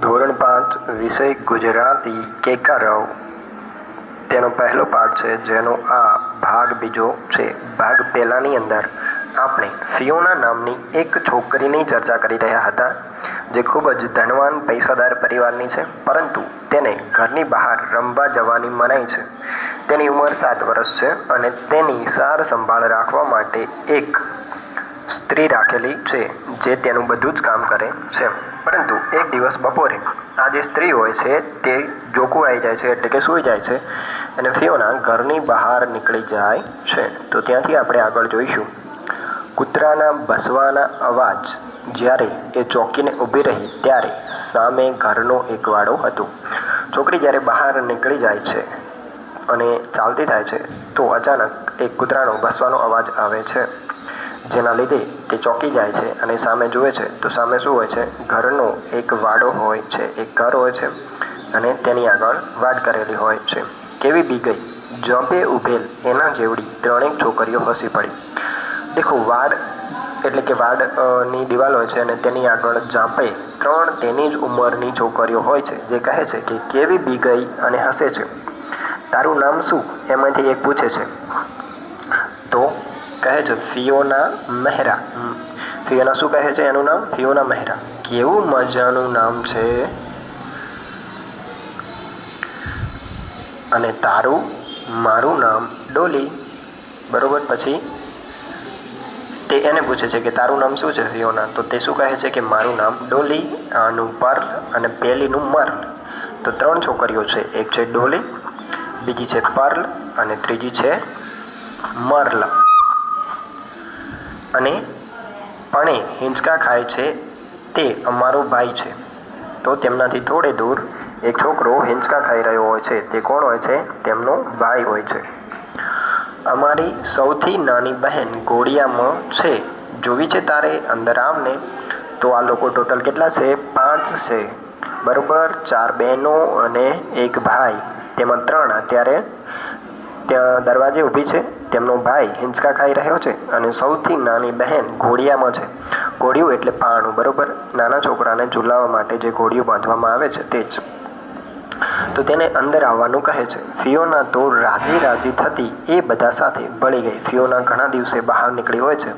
ધોરણ પાંચ, વિષય ગુજરાતી, કેકારવ. તેનો પહેલો પાઠ છે, જેનો આ ભાગ બીજો છે. ભાગ પહેલાની અંદર આપણે ફિયોના નામની એક છોકરીની ચર્ચા કરી રહ્યા હતા, જે ખૂબ જ ધનવાન પૈસાદાર પરિવારની છે, પરંતુ તેને ઘરની બહાર રમવા જવાની મનાઈ છે. તેની ઉંમર સાત વર્ષ છે અને તેની સાર સંભાળ રાખવા માટે એક સ્ત્રી રાખેલી છે, જે તેનું બધું જ કામ કરે છે. પરંતુ એક દિવસ બપોરે આ જે સ્ત્રી હોય છે, તે જોકું આવી જાય છે, એટલે કે સૂઈ જાય છે અને ફિયોના ઘરની બહાર નીકળી જાય છે. તો ત્યાંથી આપણે આગળ જોઈશું. કૂતરાના ભસવાના અવાજ જ્યારે એ ચોકીને ઊભી રહી ત્યારે સામે ઘરનો એક વાડો હતો. છોકરી જ્યારે બહાર નીકળી જાય છે અને ચાલતી થાય છે, તો અચાનક એક કૂતરાનો ભસવાનો અવાજ આવે છે. જેના લીધે તે ચોંકી જાય છે અને સામે જુએ છે. તો સામે શું હોય છે? ઘરનો એક વાડો હોય છે. એક ઘર હોય છે અને તેની આગળ વાડ કરેલી હોય છે. કેવી બી ગઈ. જંપે ઉભેલ એના જેવડી ત્રણેક છોકરીઓ હસી પડી. દેખો, વાડ એટલે કે વાડની દિવાલ હોય છે અને તેની આગળ જાંપે ત્રણ તેની જ ઉંમરની છોકરીઓ હોય છે. જે કહે છે કે કેવી બી ગઈ અને હસે છે. તારું નામ શું? એમાંથી એક પૂછે છે. કહે છે ફિયોના મહેરા. ફિયોના શું કહે છે એનું નામ? ફિયોના મહેરા. કેવું મજાનું નામ છે? અને તારું, મારું નામ ડોલી. બરોબર? પછી તે એને પૂછે છે કે તારું નામ શું છે ફિયોના? તો તે શું કહે છે કે મારું નામ ડોલી, આનું પર્લ અને પેલીનું મર્લ. તો ત્રણ છોકરીઓ છે. એક છે ડોલી, બીજી છે પર્લ અને ત્રીજી છે મર્લ. અને પણે હિંચકા ખાય છે તે અમારો ભાઈ છે. તો તેમનાથી થોડે દૂર એક છોકરો હિંચકા ખાઈ રહ્યો હોય છે. તે કોણ હોય છે? તેમનો ભાઈ હોય છે. અમારી સૌથી નાની બહેન ગોળિયામાં છે. જોવી છે તારે અંદર આવને તો આ લોકો ટોટલ કેટલા છે? પાંચ છે. બરાબર, ચાર બહેનો અને એક ભાઈ. તેમાં ત્રણ અત્યારે ત્યાં દરવાજે ઊભી છે. તેમનો ભાઈ હિંચકા ખાઈ રહ્યો છે અને સૌથી નાની બહેન ઘોડિયામાં છે. ઘોડિયું એટલે પાણું, બરોબર? નાના છોકરાને ઝુલાવવા માટે જે ઘોડિયું બાંધવામાં આવે છે તે જ. તો તેને અંદર આવવાનું કહે છે. ફિયોના તો રાજી રાજી થતી એ બધા સાથે ભળી ગઈ. ફિયોના ઘણા દિવસે બહાર નીકળી હોય છે.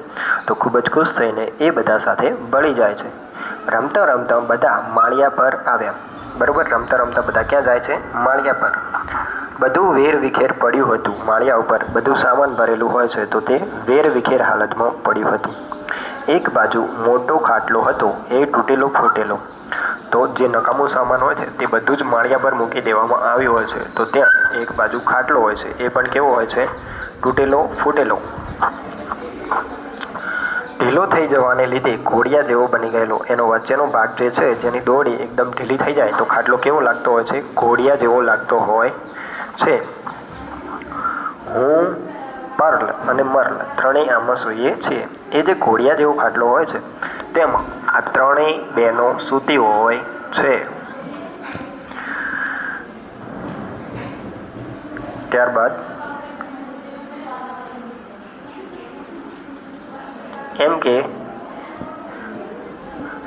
તો ખૂબ જ ખુશ થઈને એ બધા સાથે ભળી જાય છે. રમતા રમતા બધા માળિયા પર આવ્યા. બરોબર? રમતા રમતા બધા ક્યાં જાય છે? માળિયા પર. બધું વેર વિખેર પડ્યું હતું માળિયા ઉપર. બધું સામાન ભરેલું હોય છે તો તે વેર વિખેર હાલતમાં પડ્યું હતું. એક બાજુ મોટો ખાટલો હતો, એ તૂટેલો ફૂટેલો. તો જે નકામો સામાન હોય છે તે બધું જ માળિયા પર મૂકી દેવામાં આવ્યું હોય છે. તો ત્યાં એક બાજુ ખાટલો હોય છે, એ પણ કેવો હોય છે? તૂટેલો, ફૂટેલો. ઢીલો થઈ જવાને લીધે ઘોડિયા જેવો બની ગયેલો. એનો વચ્ચેનો ભાગ જે છે, જેની દોડી એકદમ ઢીલી થઈ જાય, તો ખાટલો કેવો લાગતો હોય છે? ઘોડિયા જેવો લાગતો હોય છે. હું પર્લ અને મર્લ ત્રણેય આમાં સૂઈએ છીએ. એ જે ઘોડિયા જેવો ખાટલો હોય છે, તેમાં આ ત્રણેય બહેનો સૂતી હોય છે. ત્યારબાદ એમ કે?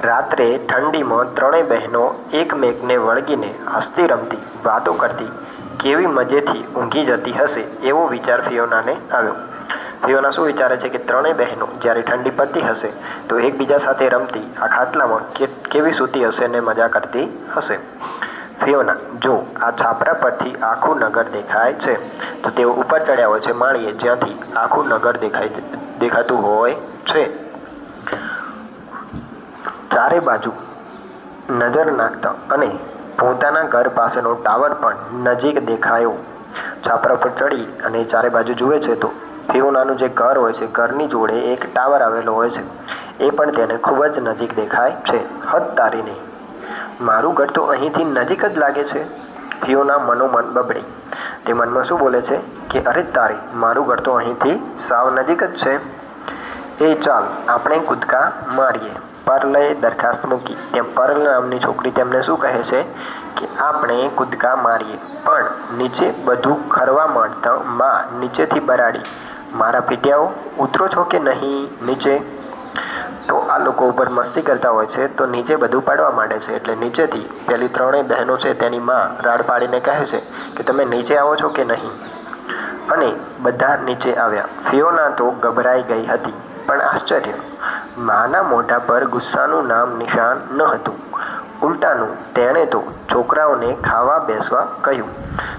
રાત્રે ઠંડીમાં ત્રણેય બહેનો એકમેકને વળગીને હસતી રમતી, વાતો કરતી, કેવી મજેથી ઊંઘી જતી હશે એવો વિચાર ફિયોનાને આવ્યો. ફિયોના શું વિચારે છે કે ત્રણેય બહેનો જ્યારે ઠંડી પડતી હશે તો એકબીજા સાથે રમતી, આ ખાટલામાં કેવી સૂતી હશે ને મજા કરતી હશે? ફિયોના, જો આ છાપરા પરથી આખું નગર દેખાય છે, તો તેઓ ઉપર ચડ્યા હોય છે માળીએ જ્યાંથી આખું નગર દેખાય દેખાતું હોય છે. ચારે બાજુ નજર નાખતા અને પોતાના ઘર પાસેનો ટાવર પણ નજીક દેખાયો. છાપરા પર ચડી અને ચારે બાજુ જુએ છે તો ફિયોનાનું જે ઘર હોય છે, ઘરની જોડે એક ટાવર આવેલો હોય છે. એ પણ તેને ખૂબ જ નજીક દેખાય છે. હદ તારી નહીં મારું ઘર તો અહીંથી નજીક જ લાગે છે. ફિયોના મનોમન બબડી તે મનમાં શું બોલે છે કે, અરે તારી, મારું ઘર તો અહીંથી સાવ નજીક જ છે. એ ચાલ, આપણે કૂદકા મારીએ. પરલે દરખાસ્ત મૂકી. તેમ પરલ નામની છોકરી તેમને શું કહે છે કે, આપણે કૂદકા મારીએ, પણ નીચે બધું ખરવા માંડતા માં નીચેથી બરાડી. મારા પીટિયાઓ, ઉતરો છો કે નહીં નીચે? તો આ લોકો ઉપર મસ્તી કરતા હોય છે, તો નીચે બધું પાડવા માંડે છે. એટલે નીચેથી પેલી ત્રણેય બહેનો છે, તેની માં રાડ પાડીને કહે છે કે તમે નીચે આવો છો કે નહીં? અને બધા નીચે આવ્યા. ફિયોના તો ગભરાઈ ગઈ હતી. પણ આશ્ચર્ય માના મોઢા પર ગુસ્સાનું નામ નિશાન ન હતું. ઉલટાનું તેણે તો છોકરાઓને ખાવા બેસવા કહ્યું.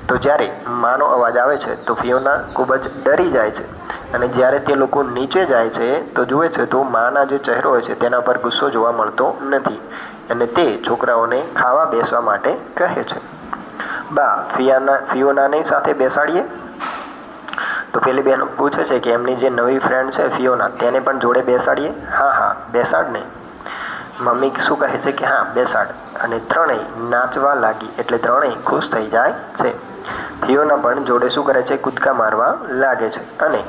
તો જ્યારે માનો અવાજ આવે છે, તો ફિયોના ખૂબ જ ડરી જાય છે. અને જ્યારે તે લોકો નીચે જાય છે, તો જુએ છે, તો માના જે ચહેરો હોય છે, તેના પર ગુસ્સો જોવા મળતો નથી. અને તે છોકરાઓને ખાવા બેસવા માટે કહે છે. બા, ફિયાના, ફિયોનાને સાથે બેસાડીએ? તો પેલી બેન પૂછે છે કે એમની જે નવી ફ્રેન્ડ છે ફિયોના, તેને પણ જોડે બેસાડીએ? હા હા બેસાડ ને મમ્મી શું કહે છે કે હા, બેસાડ. અને ત્રણેય નાચવા લાગી. એટલે ત્રણેય ખુશ થઈ જાય છે. ફિયોના પણ જોડે શું કરે છે? કૂદકા મારવા લાગે છે. અને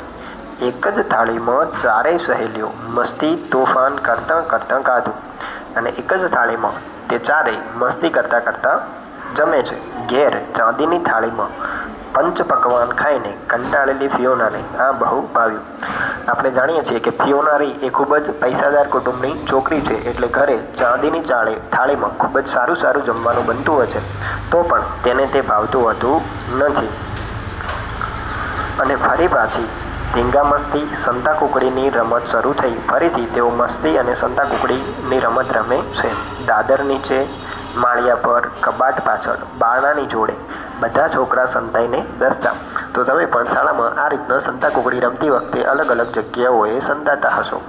એક જ થાળીમાં ચારેય સહેલીઓ મસ્તી તોફાન કરતાં કરતાં ખાધું અને એક જ થાળીમાં તે ચારેય મસ્તી કરતાં કરતાં જમે છે. ઘેર ચાંદીની થાળીમાં પંચ પકવાન ખાઈને કંટાળેલી ફિયોનાને આ બહુ ભાવ્યું. આપણે જાણીએ છીએ કે ફિયોનારી એ ખૂબ જ પૈસાદાર કુટુંબની છોકરી છે એટલે ઘરે ચાંદીની ચાળે, થાળીમાં ખૂબ જ સારું સારું જમવાનું બનતું હોય છે, તો પણ તેને તે ભાવતું હોતું નથી. અને ફરી પાછી ધીંગા મસ્તી સંતા કુકડીની રમત શરૂ થઈ. ફરીથી તેઓ મસ્તી અને સંતા કુકડીની રમત રમે છે. દાદર નીચે, માળિયા પર, કબાટ પાછળ, બારણાની જોડે બધા છોકરા સંતાઈને બેસતા. તો તમે પણ શાળામાં આ રીતના સંતા કુકડી રમતી વખતે અલગ અલગ જગ્યાઓએ સંતાતા હશો.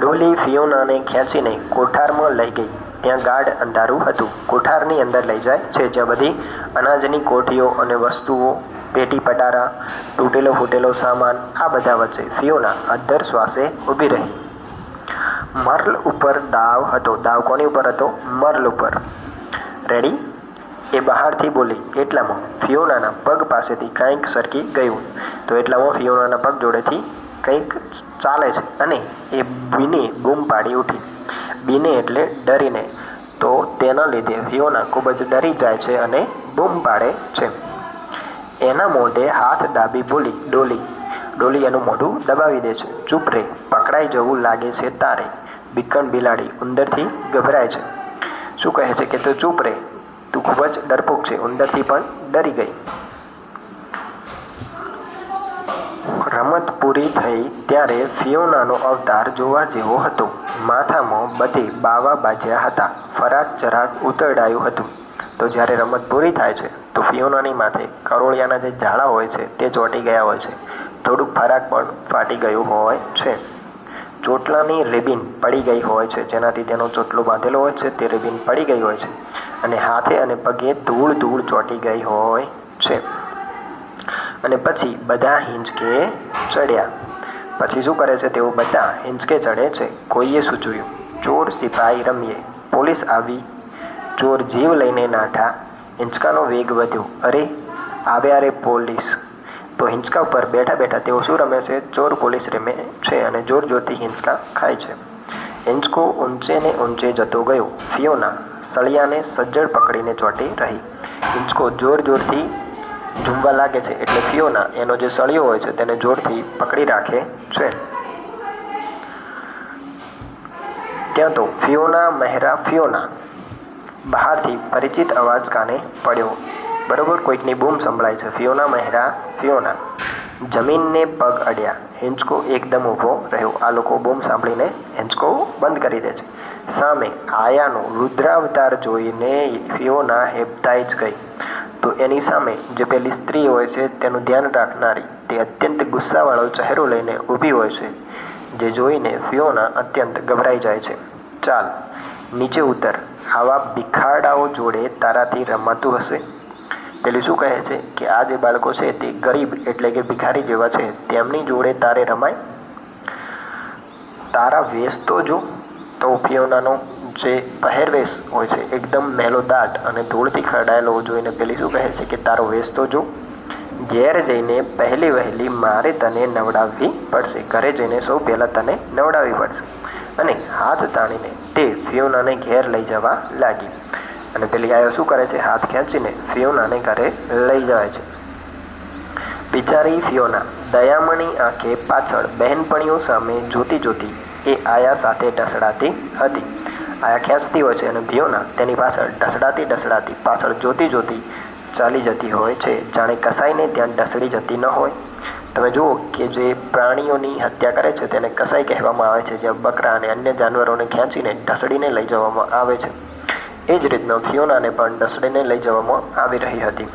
ડોલી ફિયોનાને ખેંચીને કોઠારમાં લઈ ગઈ. ત્યાં ગાઢ અંધારું હતું. કોઠારની અંદર લઈ જાય છે જ્યાં બધી અનાજની કોઠીઓ અને વસ્તુઓ પેટી પટારા તૂટેલો ફૂટેલો સામાન, આ બધા વચ્ચે ફિયોના અદ્ધર શ્વાસે ઊભી રહી. મર્લ ઉપર દાવ હતો. દાવ કોની ઉપર હતો? મર્લ ઉપર. રેડી એ બહારથી બોલી, એટલામાં ફિયોનાના પગ પાસેથી કંઈક સરકી ગયું. તો એટલામાં ફિયોનાના પગ જોડેથી કંઈક ચાલે છે અને એ બીને બૂમ પાડી ઉઠી. બીને એટલે ડરીને. તો તેના લીધે ફિયોના ખૂબ જ ડરી જાય છે અને બૂમ પાડે છે. એના મોઢે હાથ દાબી બોલી, ડોલી ડોલી એનું મોઢું દબાવી દે છે. ચૂપ રે, પકડાઈ જવું લાગે છે તારે. બિકણ બિલાડી ઉંદરથી ગભરાય છે. શું કહે છે કે તો ચૂપ રે? ખૂબ જ ડરપોક છે. ઉંદરથી પણ ડરી ગઈ. રમત પૂરી થઈ ત્યારે ફિયોનાનો અવતાર જોવા જેવો હતો. માથામાં બધે બાવા બાજ્યા હતા. ફરાક ચરાક ઉતરડાયું હતું. તો જ્યારે રમત પૂરી થાય છે, તો ફિયોનાની માથે કરોળિયાના જે ઝાડા હોય છે, તે ચોંટી ગયા હોય છે. થોડુંક ફરાક પણ ફાટી ગયું હોય છે. ચોટલાની રિબિન પડી ગઈ હોય છે. જેનાથી તેનો ચોટલો બાંધેલો હોય છે. તે રિબિન પડી ગઈ હોય છે. અને હાથે અને પગે ધૂળ ધૂળ ચોંટી ગઈ હોય છે. અને પછી બધા હિંચકે ચડ્યા. પછી શું કરે છે? તેઓ બધા હિંચકે ચડે છે. કોઈએ સૂચવ્યું, ચોર સિપાહી રમીએ. પોલીસ આવી. ચોર જીવ લઈને નાઠા. હિંચકાનો વેગ વધ્યો. અરે આવ્યા રે પોલીસ તો હિંચકા ઉપર બેઠા બેઠા તેઓ શું રમે છે? ચોર પોલીસ રમે છે અને જોર જોરથી હિંચકા ખાય છે. હિંચકો ઊંચે ને ઊંચે જતો ગયો. ફિયોના સળિયાને સજ્જડ પકડીને ચોંટી રહી. હિંચકો જોર જોરથી ઝૂમવા લાગે છે એટલે ફિયોના એનો જે સળિયો હોય છે તેને જોરથી પકડી રાખે છે. ત્યાં તો ફિયોના મહેરા ફિયોના બહારથી પરિચિત અવાજ કાને પડ્યો. બરોબર? કોઈકની બૂમ સંભળાય છે. ફિયોના મહેરા, ફિયોના. જમીનને પગ અડ્યા. હિંચકો એકદમ ઊભો રહ્યો. આ લોકો બૂમ સાંભળીને હિંચકો બંધ કરી દે છે. સામે આયાનો રુદ્રાવતાર જોઈને ફિયોના હેબતાઈ જ ગઈ. તો એની સામે જે પેલી સ્ત્રી હોય છે, તેનું ધ્યાન રાખનારી તે અત્યંત ગુસ્સાવાળો ચહેરો લઈને ઊભી હોય છે, જે જોઈને ફિયોના અત્યંત ગભરાઈ જાય છે. ચાલ, નીચે ઉતર. આવા ભિખાડાઓ જોડે તારાથી રમાતું હશે. પેલી શું કહે છે કે આ જે બાળકો છે તે ગરીબ એટલે કે ભિખારી જેવા છે, તેમની જોડે તારે રમાય? તારા વેશ તો જો. ફિયોનાનો જે પહેરવેશ હોય છે, એકદમ મેલો દાટ અને ધૂળથી ખરડાયેલો જોઈને પેલી શું કહે છે કે તારો વેશ તો જો. ઘેર જઈને પહેલી વહેલી મારે તને નવડાવવી પડશે. ઘરે જઈને સૌ પહેલાં તને નવડાવવી પડશે. અને હાથ તાણીને તે ફિયોનાને ઘેર લઈ જવા લાગી. અને પેલી આયો શું કરે છે? હાથ ખેંચીને ફિયોનાને ઘરે લઈ જાય છે. બિચારી ફિયોના દયામણી આંખે પાછળ બહેનપણીઓ સામે જોતી જોતી એ આયા સાથે ઢસડાતી હતી. આયા ખેંચતી હોય છે અને ભિયોના તેની પાછળ ઢસડાતી ઢસડાતી પાછળ જોતી જોતી ચાલી જતી હોય છે. જાણે કસાઈને ત્યાં ઢસડી જતી ન હોય. તમે જુઓ કે જે પ્રાણીઓની હત્યા કરે છે તેને કસાઈ કહેવામાં આવે છે. જ્યાં બકરા અને અન્ય જાનવરોને ખેંચીને ઢસડીને લઈ જવામાં આવે છે. એ જ રીતના ફિયોનાને પણ ડસડીને લઈ જવામાં આવી રહી હતી.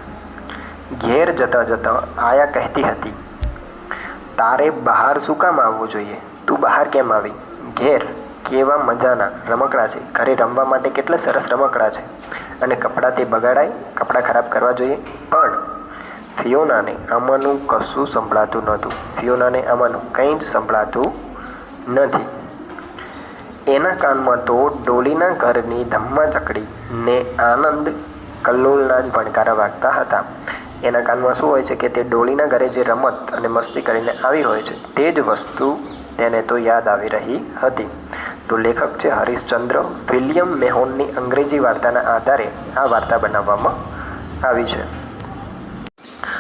ઘેર જતાં જતાં આયા કહેતી હતી, તારે બહાર શું કામ આવવું જોઈએ? તું બહાર કેમ આવી? ઘેર કેવા મજાના રમકડા છે? ઘરે રમવા માટે કેટલા સરસ રમકડા છે? અને કપડાં તે બગાડાય? કપડાં ખરાબ કરવા જોઈએ? પણ ફિયોનાને આમાંનું કશું સંભળાતું નહોતું. ફિયોનાને આમાંનું કંઈ જ સંભળાતું નથી. એના કાનમાં તો ડોલીના ઘરની ધમ્મા ચકડી ને આનંદ કલ્લોલના જ ભણકારા વાગતા હતા. એના કાનમાં શું હોય છે કે તે ડોલીના ઘરે જે રમત અને મસ્તી કરીને આવી હોય છે, તે જ વસ્તુ તેને તો યાદ આવી રહી હતી. તો લેખક છે હરીશચંદ્ર વિલિયમ મેહોનની અંગ્રેજી વાર્તાના આધારે આ વાર્તા બનાવવામાં આવી છે.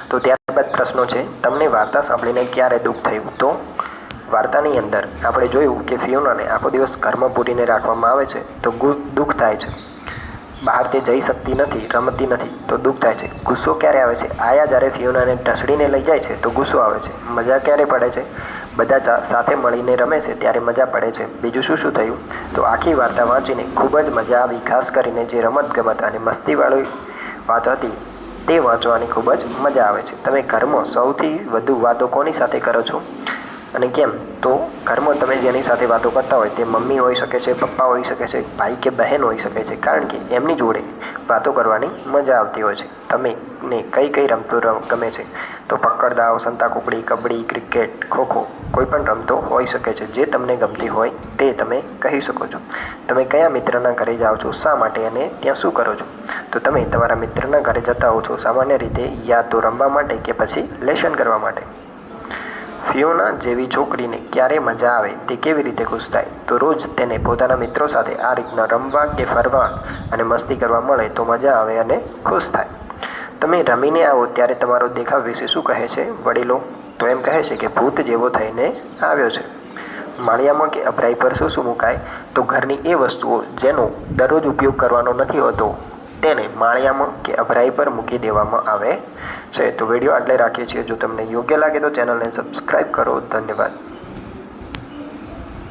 તો ત્યારબાદ પ્રશ્નો છે, તમને વાર્તા સાંભળીને ક્યારે દુઃખ થયું? તો વાર્તાની અંદર આપણે જોયું કે ફિયોનાને આખો દિવસ ઘરમાં પૂરીને રાખવામાં આવે છે, તો દુઃખ થાય છે. બહાર તે જઈ શકતી નથી, રમતી નથી, તો દુઃખ થાય છે. ગુસ્સો ક્યારે આવે છે? આયા જ્યારે ફિયોનાને ઢસડીને લઈ જાય છે, તો ગુસ્સો આવે છે. મજા ક્યારે પડે છે? બધા સાથે મળીને રમે છે, ત્યારે મજા પડે છે. બીજું શું શું થયું? તો આખી વાર્તા વાંચીને ખૂબ જ મજા આવી, ખાસ કરીને જે રમત ગમત અને મસ્તીવાળી વાત હતી, તે વાંચવાની ખૂબ જ મજા આવે છે. તમે ઘરમાં સૌથી વધુ વાતો કોની સાથે કરો છો? અને કેમ? તો ઘરમાં તમે જેની સાથે વાતો કરતા હોય તે મમ્મી હોઈ શકે છે, પપ્પા હોઈ શકે છે, ભાઈ કે બહેન હોઈ શકે છે, કારણ કે એમની જોડે વાતો કરવાની મજા આવતી હોય છે. તમે ને કઈ કઈ રમતો રમ, ગમે છે? તો પકડદાવ, સંતાકુકડી કબડ્ડી ક્રિકેટ, ખોખો, કોઈ પણ રમતો હોઈ શકે છે. જે તમને ગમતી હોય તે તમે કહી શકો છો. તમે કયા મિત્રના ઘરે જાઓ છો, શા માટે અને ત્યાં શું કરો છો? તો તમે તમારા મિત્રના ઘરે જતા હો છો સામાન્ય રીતે યા તો રમવા માટે કે પછી લેશન કરવા માટે. ફિયોના જેવી છોકરીને ક્યારે મજા આવે તે કેવી રીતે ખુશ થાય તો રોજ તેને પોતાના મિત્રો સાથે આ રીતના રમવા કે ફરવા અને મસ્તી કરવા મળે તો મજા આવે અને ખુશ થાય. તમે રમીને આવો ત્યારે તમારો દેખાવ વિશે શું કહે છે? વડીલો, તો એમ કહે છે કે ભૂત જેવો થઈને આવ્યો છે. માળિયામાં કે અભરાઈ પર શું શું મુકાય? તો ઘરની એ વસ્તુઓ જેનો દરરોજ ઉપયોગ કરવાનો નથી હોતો. તેને માળિયામાં કે અભરાઈ પર મૂકી દેવામાં આવે છે. તો વીડિયો આટલે રાખીએ છીએ. જો તમને યોગ્ય લાગે તો ચેનલને સબસ્ક્રાઈબ કરો. ધન્યવાદ.